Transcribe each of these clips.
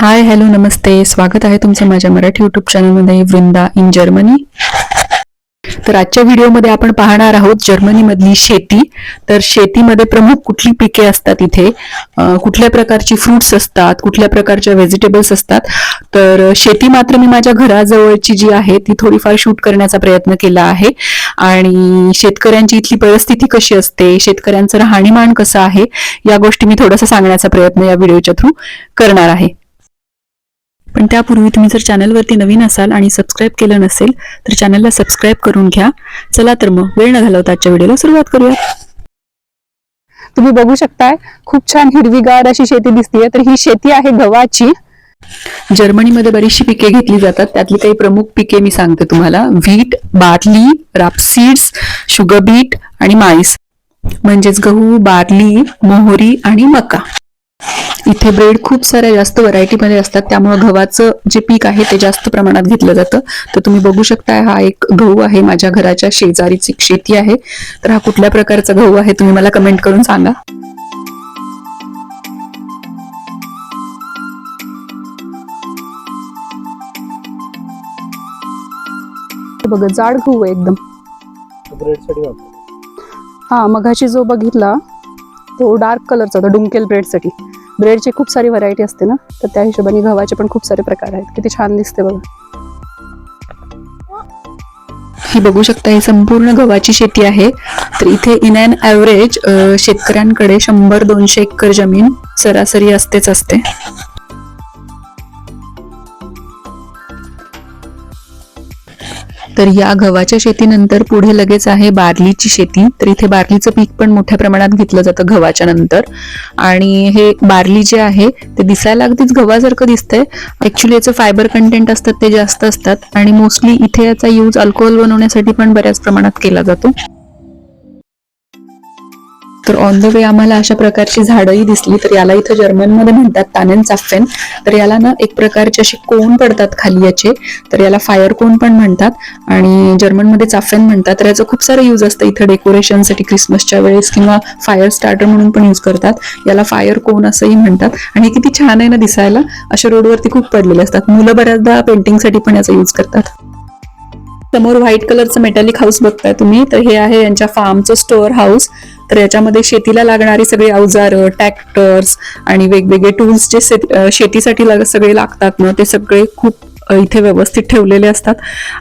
Hi hello नमस्ते. स्वागत आहे तुमचं माझ्या मराठी युट्यूब चॅनलमध्ये वृंदा इन जर्मनी तर आजच्या व्हिडिओमध्ये आपण पाहणार आहोत जर्मनीमधली शेती. तर शेतीमध्ये प्रमुख कुठली पिके असतात इथे? कुठल्या प्रकारची फ्रुट्स असतात? कुठल्या प्रकारच्या व्हेजिटेबल्स असतात? तर शेती मात्र मी माझ्या घराजवळची जी आहे ती थोडीफार शूट करण्याचा प्रयत्न केला आहे. आणि शेतकऱ्यांची इथली परिस्थिती कशी असते? शेतकऱ्यांचं राहणीमान कसं आहे? या गोष्टी मी थोडासा सांगण्याचा प्रयत्न या व्हिडिओच्या थ्रू करणार आहे. पण त्यापूर्वी तुम्ही जर चॅनलवरती नवीन असाल आणि सबस्क्राईब केलं नसेल तर चॅनलला सबस्क्राईब करून घ्या. चला तर मग वेळ न घालवता आजच्या व्हिडिओला सुरुवात करूया. तुम्ही बघू शकताय खूप छान हिरवीगार अशी शेती दिसतीये. तर ही शेती आहे गव्हाची. जर्मनीमध्ये बरीचशी पिके घेतली जातात. त्यातली काही प्रमुख पिके मी सांगते तुम्हाला. Wheat barley rapeseeds sugar beet आणि माईस म्हणजेच गहू बार्ली मोहरी आणि मका. इथे ब्रेड खूप साऱ्या जास्त व्हरायटीमध्ये असतात. त्यामुळे गव्हाचं जे पीक आहे ते जास्त प्रमाणात घेतलं जातं. तर तुम्ही बघू शकताय हा एक गहू आहे. माझ्या घराच्या शेजारीची एक शेती आहे. तर हा कुठल्या प्रकारचा गहू आहे तुम्ही मला कमेंट करून सांगा. हे बघा जाड गहू आहे एकदम. हा मघाशी जो बघितला तो डार्क कलरचा होता डुंकेल ब्रेडसाठी ब्रेडची खूप सारी व्हरायटी असते ना तर त्या हिशोबाने गव्हाचे पण खूप सारे प्रकार आहेत. किती छान दिसते बघा. ही बघू शकता ही संपूर्ण गव्हाची शेती आहे. तर इथे इन अँड ॲव्हरेज शेतकऱ्यांकडे शंभर दोनशे एकर जमीन सरासरी असतेच असते. तर या गव्हाच्या शेतीनंतर पुढे लगेच आहे बार्लीची शेती. तर इथे बार्लीचं पीक पण मोठ्या प्रमाणात घेतलं जातं गव्हाच्या नंतर. आणि हे बार्ली जे आहे ते दिसायला अगदीच गव्हासारखं दिसतंय. ऍक्च्युली याचं फायबर कंटेंट असतात ते जास्त असतात. आणि मोस्टली इथे याचा यूज अल्कोहोल बनवण्यासाठी पण बऱ्याच प्रमाणात केला जातो. तर ऑन द वे आम्हाला अशा प्रकारची झाडंही दिसली. तर याला इथं जर्मनमध्ये म्हणतात तानेन चाफेन तर याला ना एक प्रकारचे असे कोण पडतात खाली याचे. तर याला फायर कोन पण म्हणतात. आणि जर्मनमध्ये चाफेन म्हणतात. तर याचं खूप सारं यूज असतं इथं डेकोरेशनसाठी क्रिसमसच्या वेळेस किंवा फायर स्टार्टर म्हणून पण यूज करतात. याला फायर कोन असंही म्हणतात. आणि हे किती छान आहे ना दिसायला. अशा रोडवरती खूप पडलेले असतात. मुलं बऱ्याचदा पेंटिंगसाठी पण याचा यूज करतात. समोर व्हाईट कलरचं मेटॅलिक हाऊस बघताय तुम्ही. तर हे आहे यांच्या फार्मचं स्टोअर हाऊस तर याच्यामध्ये शेतीला लागणारी सगळी अवजारं ट्रॅक्टर्स आणि वेगवेगळे टूल्स जे शेतीसाठी लाग- सगळे लागतात ना ते सगळे खूप इथे व्यवस्थित ठेवलेले असतात.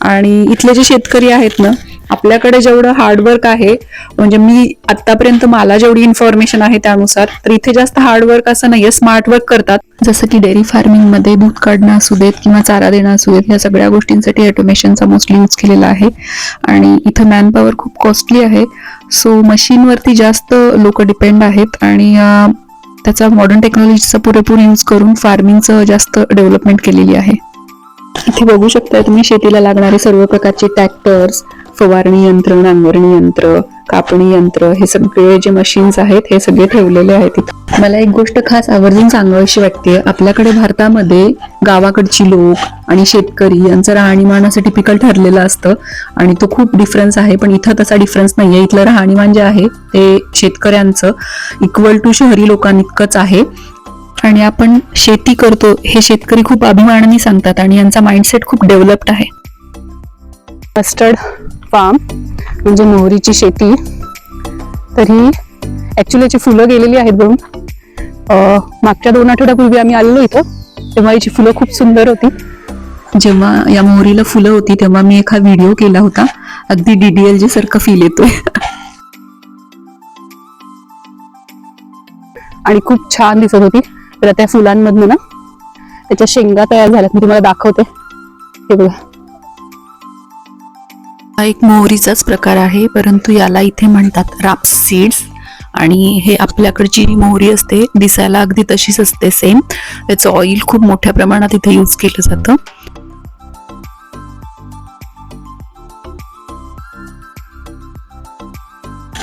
आणि इथले जे शेतकरी आहेत ना आपल्याकडे जेवढं हार्डवर्क आहे म्हणजे मी आतापर्यंत मला जेवढी इन्फॉर्मेशन आहे त्यानुसार तर इथे जास्त हार्डवर्क असं नाहीये स्मार्ट वर्क करतात. जसं की डेअरी फार्मिंगमध्ये दूध काढणं असू देत किंवा चारा देणं असू देत या सगळ्या गोष्टींसाठी ऑटोमेशनचा मोस्टली यूज केलेला आहे. आणि इथं मॅनपॉवर खूप कॉस्टली आहे. सो मशीनवरती जास्त लोक डिपेंड आहेत आणि त्याचा मॉडर्न टेक्नॉलॉजीचा पुरेपूर यूज करून फार्मिंगचं जास्त डेव्हलपमेंट केलेली आहे. इथे बघू शकता तुम्ही शेतीला लागणारे सर्व प्रकारचे ट्रॅक्टर्स फवारणी यंत्र नांगरणी यंत्र कापणी यंत्र हे सगळे जे मशीन्स आहेत हे सगळे ठेवलेले आहेत इथं. मला एक गोष्ट खास आवर्जून सांगावीशी वाटते. आपल्याकडे भारतामध्ये गावाकडची लोक आणि शेतकरी यांचं राहणीमान असं टिपिकल ठरलेलं असतं आणि तो खूप डिफरन्स आहे. पण इथं तसा डिफरन्स नाहीये. इथलं राहणीमान जे आहे ते शेतकऱ्यांचं इक्वल टू शहरी लोकांइतकंच आहे. आणि आपण शेती करतो हे शेतकरी खूप अभिमानाने सांगतात आणि यांचा माइंडसेट खूप डेव्हलप्ड आहे. कस्टर्ड फार्म म्हणजे मोहरीची शेती. तर ही ॲक्च्युली याची फुलं गेलेली आहेत बघून. अं, मागच्या दोन आठवड्यापूर्वी आम्ही आलेलो इथं तेव्हा याची फुलं खूप सुंदर होती. जेव्हा या मोहरीला फुलं होती तेव्हा मी एका व्हिडिओ केला होता. अगदी डीडीएल जे सारखं फील येतोय. आणि खूप छान दिसत होती. तर त्या फुलांमधनं ना त्याच्या शेंगा तयार झाल्यात. मी तुम्हाला दाखवते. हे बघा. हा एक मोहरीचाच प्रकार आहे परंतु याला इथे म्हणतात राप सीड्स. आणि हे आपल्याकडची जी मोहरी असते दिसायला अगदी तशीच असते सेम त्याचं ऑइल खूप मोठ्या प्रमाणात इथे यूज केलं जातं.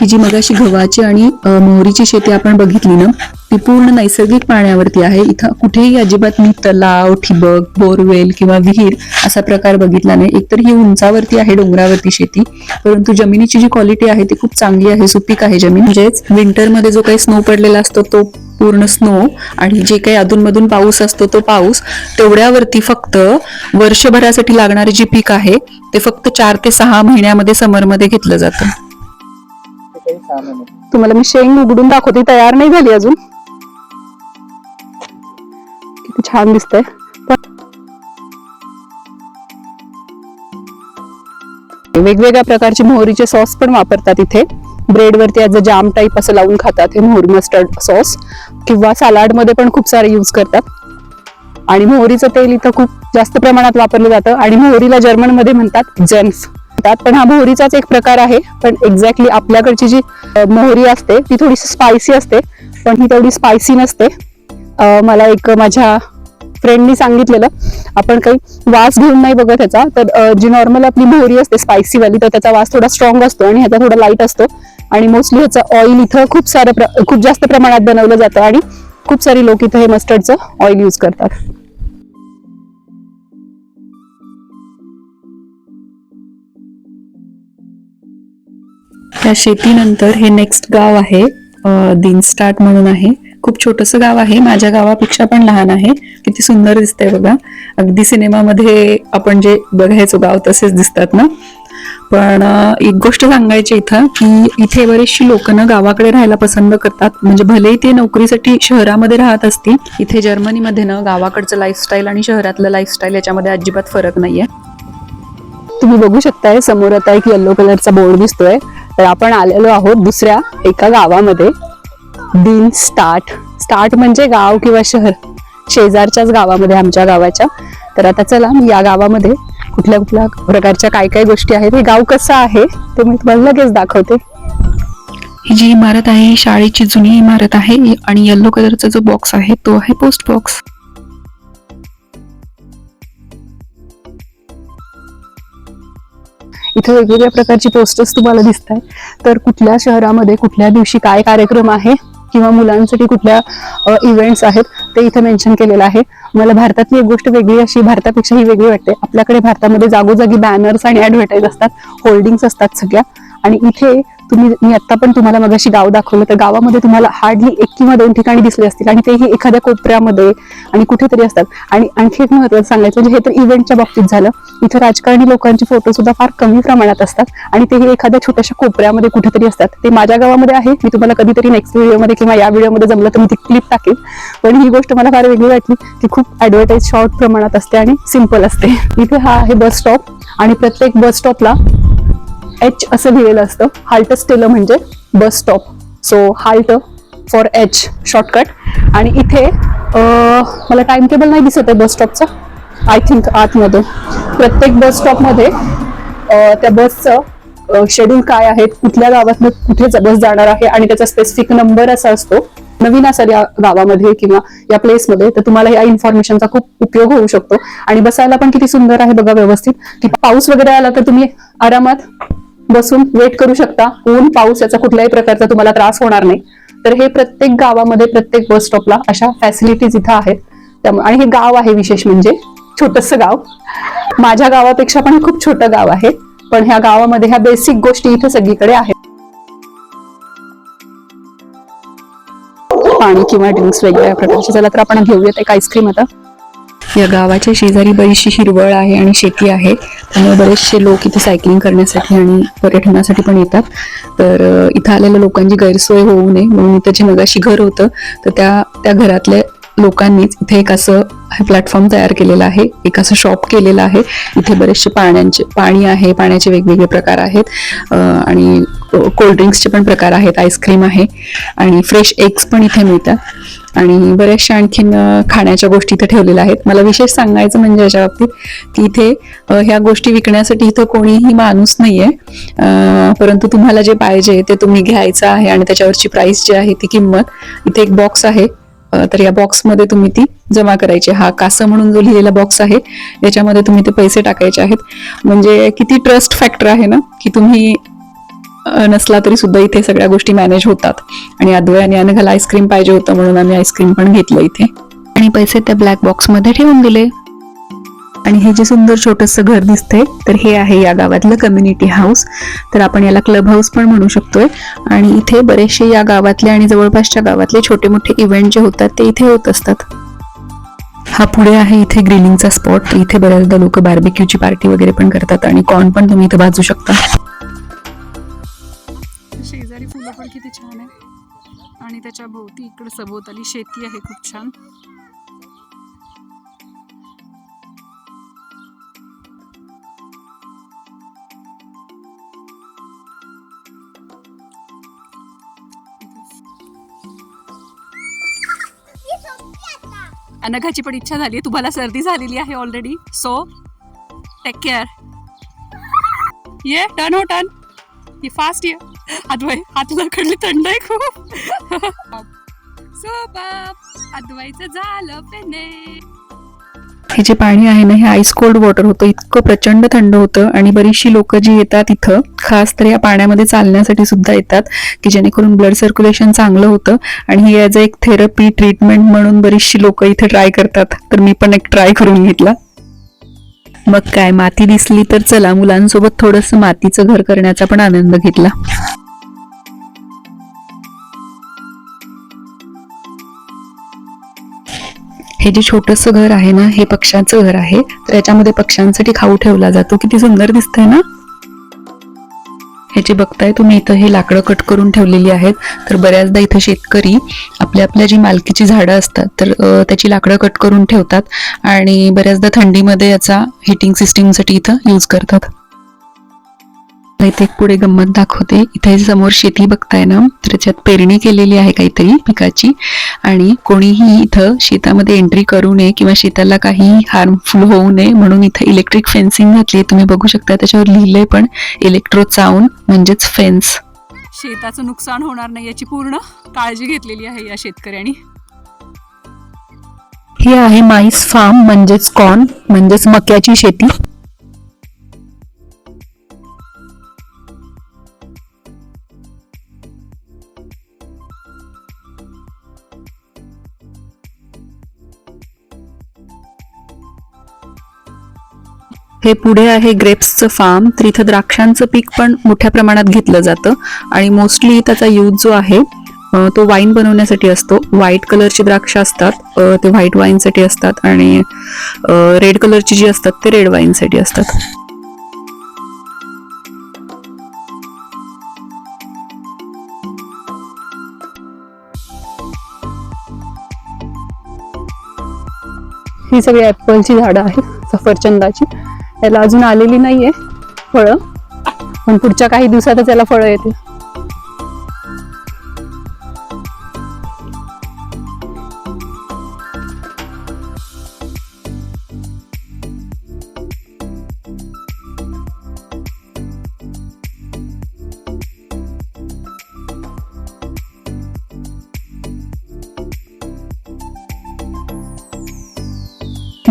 ही जी मगाशी गव्हाची आणि मोहरीची शेती आपण बघितली ना ती पूर्ण नैसर्गिक पाण्यावरती आहे. इथं कुठेही अजिबात मी तलाव ठिबक बोरवेल किंवा विहीर असा प्रकार बघितला नाही. एकतर ही उंचावरती आहे डोंगरावरती शेती. परंतु जमिनीची जी क्वालिटी आहे ती खूप चांगली आहे सुपीक आहे जमीन. म्हणजेच विंटरमध्ये जो काही स्नो पडलेला असतो तो पूर्ण स्नो आणि जे काही अधूनमधून पाऊस असतो तो पाऊस तेवढ्यावरती फक्त वर्षभरासाठी लागणारे जे पीक आहे ते फक्त चार ते सहा महिन्यामध्ये समरमध्ये घेतलं जातं. काही तुम्हाला मी शेंग उघडून दाखवते तयार नाही झाली अजून. किती छान दिसतंय. वेगवेगळ्या प्रकारचे मोहरीचे सॉस पण वापरतात इथे. ब्रेडवरती ॲज अ जाम टाईप असं लावून खातात हे मोहरी मस्टर्ड सॉस किंवा सलाडमध्ये पण खूप सारे यूज करतात. आणि मोहरीचं तेल इथं खूप जास्त प्रमाणात वापरलं जातं. आणि मोहरीला जर्मनमध्ये म्हणतात जेन्फ. म्हणतात पण हा मोहरीचाच एक प्रकार आहे. पण एक्झॅक्टली आपल्याकडची जी मोहरी असते ती थोडीशी स्पायसी असते. पण ही तेवढी स्पायसी नसते. मला एक माझ्या फ्रेंडनी सांगितलेलं. आपण काही वास घेऊन नाही बघत ह्याचा. तर जी नॉर्मल आपली मोहरी असते स्पायसीवाली तर त्याचा वास थोडा स्ट्रॉंग असतो आणि ह्याचा थोडा लाइट असतो. आणि मोस्टली ह्याचं ऑइल इथं खूप सारं प्र- खूप जास्त प्रमाणात बनवलं जातं. आणि खूप सारी लोक इथं हे मस्टर्डचं ऑइल यूज करतात. त्या शेतीनंतर हे नेक्स्ट गाव आहे दिन दिनस्टार्ट म्हणून आहे. खूप छोटस गाव आहे माझ्या गावापेक्षा पण लहान आहे. किती सुंदर दिसतंय बघा. अगदी सिनेमामध्ये आपण जे बघायचो गाव तसेच दिसतात ना. पण एक गोष्ट सांगायची इथं की इथे बरेचशी लोक ना गावाकडे राहायला पसंत करतात. म्हणजे भलेही ते नोकरीसाठी शहरामध्ये राहत असतील इथे जर्मनीमध्ये ना गावाकडचं लाईफस्टाईल आणि शहरातलं लाईफस्टाईल याच्यामध्ये अजिबात फरक नाहीये. तुम्ही बघू शकताय समोर आता एक येल्लो कलरचा बोर्ड दिसतोय. तर आपण आलेलो आहोत दुसऱ्या एका गावामध्ये. दिन स्टार्ट स्टार्ट म्हणजे गाव किंवा शहर. शेजारच्याच गावामध्ये आमच्या गावाच्या. तर आता चला मी या गावामध्ये कुठल्या कुठल्या प्रकारच्या काय काय गोष्टी आहेत हे गाव कसं आहे ते मी तुम्हाला लगेच दाखवते. ही जी इमारत आहे ही शाळेची जुनी इमारत आहे आणि येल्लो कलरचा जो बॉक्स आहे तो आहे पोस्ट बॉक्स इथे वेगवेगळ्या प्रकारची पोस्टर्स तुम्हाला दिसत आहे तर कुठल्या शहरामध्ये कुठल्या दिवशी काय कार्यक्रम आहे किंवा मुलांसाठी कुठल्या इव्हेंट्स आहेत ते इथे मेन्शन केलेलं आहे. मला भारतातली एक गोष्ट वेगळी अशी भारतापेक्षा ही वेगळी वाटते. आपल्याकडे भारतामध्ये जागोजागी बॅनर्स आणि ऍडव्हर्टाईज असतात होल्डिंग्स असतात सगळ्या. आणि इथे तुम्ही मी आत्ता पण तुम्हाला मगाशी गाव दाखवलं तर गावामध्ये तुम्हाला हार्डली एक किंवा दोन ठिकाणी दिसले असतील. आणि तेही एखाद्या कोपऱ्यामध्ये आणि कुठेतरी असतात. आणि आणखी एक महत्वाचं सांगायचं म्हणजे हे तर इव्हेंटच्या बाबतीत झालं. इथं राजकारणी लोकांचे फोटो सुद्धा फार कमी प्रमाणात असतात. आणि तेही एखाद्या छोट्याशा कोपऱ्यामध्ये कुठेतरी असतात. ते माझ्या गावामध्ये आहे. मी तुम्हाला कधीतरी नेक्स्ट व्हिडिओमध्ये किंवा या व्हिडिओमध्ये जमलं तर मी ती क्लिप टाकेन. पण ही गोष्ट मला फार वेगळी वाटली की खूप ॲडव्हर्टाईज शॉर्ट प्रमाणात असते आणि सिंपल असते. इथे हा आहे बस स्टॉप आणि प्रत्येक बस स्टॉपला एच असं लिहिलेलं असतं. हाल्ट स्टेलं म्हणजे bus stop so halt for H shortcut आणि इथे मला टाइम टेबल नाही दिसत आहे बस स्टॉपचा आय थिंक आतमध्ये. प्रत्येक बस स्टॉपमध्ये त्या बसचं शेड्यूल काय आहे कुठल्या गावातनं कुठे बस जाणार आहे आणि त्याचा स्पेसिफिक नंबर असा असतो. नवीन असाल या गावामध्ये किंवा या प्लेसमध्ये तर तुम्हाला या इन्फॉर्मेशनचा खूप उपयोग होऊ शकतो. आणि बसायला पण किती सुंदर आहे बघा व्यवस्थित. की पाऊस वगैरे आला तर तुम्ही आरामात बसून वेट करू शकता. ऊन पाऊस याचा कुठल्याही प्रकारचा तुम्हाला त्रास होणार नाही. तर हे प्रत्येक गावामध्ये प्रत्येक बस स्टॉपला अशा फॅसिलिटीज इथं आहेत. त्यामुळे आणि हे गाव आहे विशेष म्हणजे छोटस गाव. माझ्या गावापेक्षा पण खूप छोटं गाव आहे. पण ह्या गावामध्ये ह्या बेसिक गोष्टी इथे सगळीकडे आहेत. पाणी किंवा ड्रिंक्स वेगवेगळ्या प्रकारचे चला तर आपण घेऊयात एक आईस्क्रीम आता. या गावाच्या शेजारी बरीचशी हिरवळ आहे आणि शेती आहे. त्यामुळे बरेचसे लोक इथे सायकलिंग करण्यासाठी आणि पर्यटनासाठी पण येतात. तर इथं आलेल्या लोकांची गैरसोय होऊ नये म्हणून इथं जे मगाशी घर होतं तर त्या त्या घरातल्या लोकांनीच इथे एक असं हे प्लॅटफॉर्म तयार केलेलं आहे. एक असं शॉप केलेलं आहे. इथे बरेचसे पाण्याचे पाणी आहे पाण्याचे वेगवेगळे प्रकार आहेत. आणि कोल्ड्रिंक्सचे पण प्रकार आहेत आईस्क्रीम आहे. आणि फ्रेश एग्स पण इथे मिळतात. आणि बऱ्याचशा आणखीन खाण्याच्या गोष्टी इथे ठेवलेल्या आहेत. मला विशेष सांगायचं म्हणजे याच्या बाबतीत की इथे ह्या गोष्टी विकण्यासाठी इथं कोणीही माणूस नाहीये. आहे परंतु तुम्हाला जे पाहिजे ते तुम्ही घ्यायचं आहे आणि त्याच्यावरची प्राइस जी आहे ती किंमत इथे एक बॉक्स आहे. तर या बॉक्समध्ये तुम्ही ती जमा करायची हा कासं म्हणून जो लिहिलेला बॉक्स आहे याच्यामध्ये तुम्ही ते पैसे टाकायचे आहेत. म्हणजे किती ट्रस्ट फॅक्टर आहे ना की तुम्ही नसला तरी सुद्धा इथे सगळ्या गोष्टी मॅनेज होतात. आणि अद्वय आणि अनघाला आईस्क्रीम पाहिजे होतं म्हणून आम्ही आईस्क्रीम पण घेतलं इथे. आणि पैसे त्या ब्लॅक बॉक्समध्ये ठेवून दिले. आणि हे जे सुंदर छोटंसं घर दिसतंय तर हे आहे या गावातलं कम्युनिटी हाऊस तर आपण याला क्लब हाऊस पण म्हणू शकतोय. आणि इथे बरेचसे या गावातले आणि जवळपासच्या गावातले छोटे मोठे इव्हेंट जे होतात ते इथे होत असतात. हा पुढे आहे इथे ग्रिलिंगचा स्पॉट इथे बऱ्याचदा लोक बार्बिक्यूची पार्टी वगैरे पण करतात आणि कॉर्न पण तुम्ही इथे भाजू शकता. शेजारी फुलं पण किती छान आहे आणि त्याच्या भोवती इकडे सभोवताली शेती आहे खूप छान. अनघाची पण इच्छा झाली. आहे तुम्हाला सर्दी झालेली आहे ऑलरेडी सो टेक केअर ये टर्न हो टर्न ही फास्ट ये. अद्वय हातला कडली थंड आहे खूप. बाप. अद्वैचं झालं पेने हे जे पाणी आहे ना हे आईस कोल्ड वॉटर होतं. इतकं प्रचंड थंड होतं आणि बरीचशी लोक जी येतात इथं खास तर या पाण्यामध्ये चालण्यासाठी सुद्धा येतात की जेणेकरून ब्लड सर्क्युलेशन चांगलं होतं. आणि हे ॲज अ एक थेरपी ट्रीटमेंट म्हणून बरीचशी लोक इथे ट्राय करतात. तर मी पण एक ट्राय करून घेतला. मग काय माती दिसली तर चला मुलांसोबत थोडंसं मातीचं घर करण्याचा पण आनंद घेतला. हे जे छोटंसं घर आहे ना हे पक्ष्यांचं घर आहे. तर याच्यामध्ये पक्ष्यांसाठी खाऊ ठेवला जातो. किती सुंदर दिसतंय ना? ह्याची बघताय तुम्ही इथं हे लाकडं कट करून ठेवलेली आहेत. तर बऱ्याचदा इथं शेतकरी आपल्या आपल्या जी मालकीची झाडं असतात तर त्याची लाकडं कट करून ठेवतात. आणि बऱ्याचदा थंडीमध्ये याचा हिटिंग सिस्टीमसाठी इथं यूज करतात. इथे एक पुढे गंमत दाखवते. इथे समोर शेती बघताय ना? तर त्याच्यात पेरणी केलेली आहे काहीतरी पिकाची. आणि कोणीही इथं शेतामध्ये एंट्री करू नये किंवा शेताला काही हार्मफुल होऊ नये म्हणून इथं इलेक्ट्रिक फेन्सिंग घातली तुम्ही बघू शकता त्याच्यावर लिहिलंय पण इलेक्ट्रो चाऊन म्हणजेच फेन्स शेताचं नुकसान होणार नाही याची पूर्ण काळजी घेतलेली आहे या शेतकऱ्यांनी. ही आहे माईस फार्म म्हणजेच कॉर्न म्हणजेच मक्याची शेती. हे पुढे आहे ग्रेप्सचं फार्म. तर इथं द्राक्षांचं पीक पण मोठ्या प्रमाणात घेतलं जातं. आणि मोस्टली त्याचा यूज जो आहे तो वाईन बनवण्यासाठी असतो. व्हाईट कलरची द्राक्ष असतात ते व्हाईट वाईनसाठी असतात आणि रेड कलरची जी असतात ते रेड वाईनसाठी असतात. ही सगळी ॲपलची झाडं आहेत सफरचंदाची. त्याला अजून आलेली नाहीये फळं. पण पुढच्या काही दिवसातच याला फळं येतील.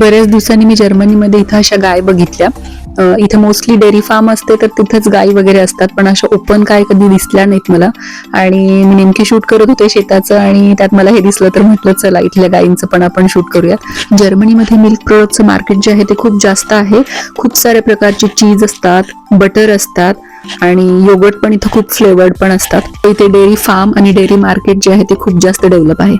बऱ्याच दिवसांनी मी जर्मनीमध्ये इथं अशा गाय बघितल्या. इथं इथे मोस्टली डेअरी फार्म असते तर तिथंच गायी वगैरे असतात पण अशा ओपन काय कधी दिसल्या नाहीत मला. आणि मी नेमकी शूट करत होते शेताचं आणि त्यात मला हे दिसलं तर म्हटलं चला इथल्या गायींचं पण आपण शूट करूयात. जर्मनीमध्ये मिल्क प्रोडक्टचं मार्केट जे आहे ते खूप जास्त आहे. खूप साऱ्या प्रकारचे चीज असतात बटर असतात आणि योगर्ट पण इथं खूप फ्लेवर्ड पण असतात. इथे डेअरी फार्म आणि डेअरी मार्केट जे आहे ते खूप जास्त डेव्हलप आहे.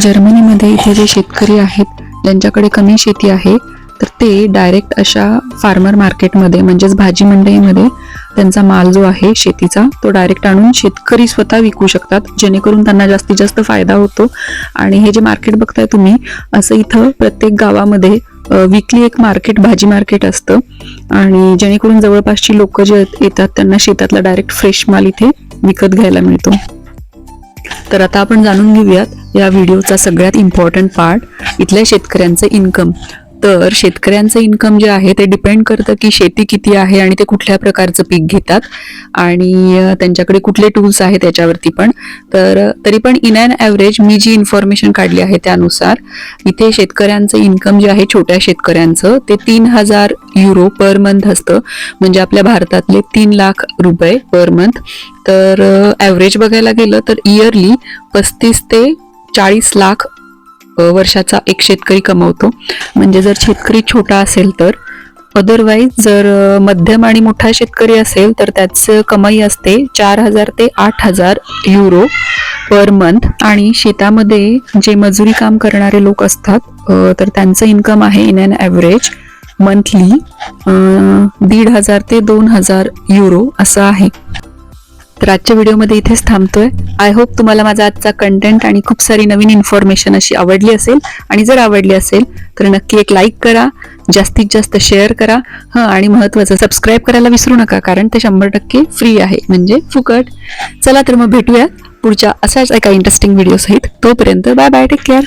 जर्मनीमध्ये इथे जे शेतकरी आहेत ज्यांच्याकडे कमी शेती आहे तर ते डायरेक्ट अशा फार्मर मार्केटमध्ये म्हणजेच भाजी मंडईमध्ये त्यांचा माल जो आहे शेतीचा तो डायरेक्ट आणून शेतकरी स्वतः विकू शकतात जेणेकरून त्यांना जास्तीत जास्त फायदा होतो. आणि हे जे मार्केट बघताय तुम्ही असं इथं प्रत्येक गावामध्ये विकली एक मार्केट भाजी मार्केट असतं. आणि जेणेकरून जवळपासची लोक जे येतात त्यांना शेतातला डायरेक्ट फ्रेश माल इथे विकत घ्यायला मिळतो. तर आता आपण जाणून घेऊयात या व्हिडिओचा सगळ्यात इम्पॉर्टंट पार्ट इथल्या शेतकऱ्यांचं इन्कम तर शेतकऱ्यांचं इन्कम जे आहे ते डिपेंड करतं की शेती किती आहे आणि ते कुठल्या प्रकारचं पीक घेतात. आणि त्यांच्याकडे कुठले टूल्स आहेत त्याच्यावरती पण. तर तरी पण इन अँड ॲव्हरेज मी जी इन्फॉर्मेशन काढली आहे त्यानुसार इथे शेतकऱ्यांचं इन्कम जे आहे छोट्या शेतकऱ्यांचं ते तीन हजार युरो पर मंथ असतं. म्हणजे आपल्या भारतातले तीन लाख रुपये पर मंथ तर ॲव्हरेज बघायला गेलं तर इयरली पस्तीस ते चाळीस लाख वर्षाचा एक शेतकरी कमवतो. म्हणजे जर शेतकरी छोटा असेल तर अदरवाईज जर मध्यम आणि मोठा शेतकरी असेल तर त्याचं कमाई असते चार हजार ते आठ हजार युरो पर मंथ आणि शेतामध्ये जे मजुरी काम करणारे लोक असतात तर त्यांचं इन्कम आहे इन अन ॲव्हरेज मंथली दीड हजार ते दोन हजार युरो असं आहे. तर आजच्या व्हिडिओमध्ये इथेच थांबतोय. आय होप तुम्हाला माझा आजचा कंटेंट आणि खूप सारी नवीन इन्फॉर्मेशन अशी आवडली असेल. आणि जर आवडली असेल तर नक्की एक लाईक करा जास्तीत जास्त शेअर करा. हां आणि महत्त्वाचं सबस्क्राईब करायला विसरू नका कारण ते शंभर टक्के फ्री आहे. म्हणजे फुकट. चला तर मग भेटूया पुढच्या अशाच एका इंटरेस्टिंग व्हिडिओ सहित. तोपर्यंत बाय बाय टेक केअर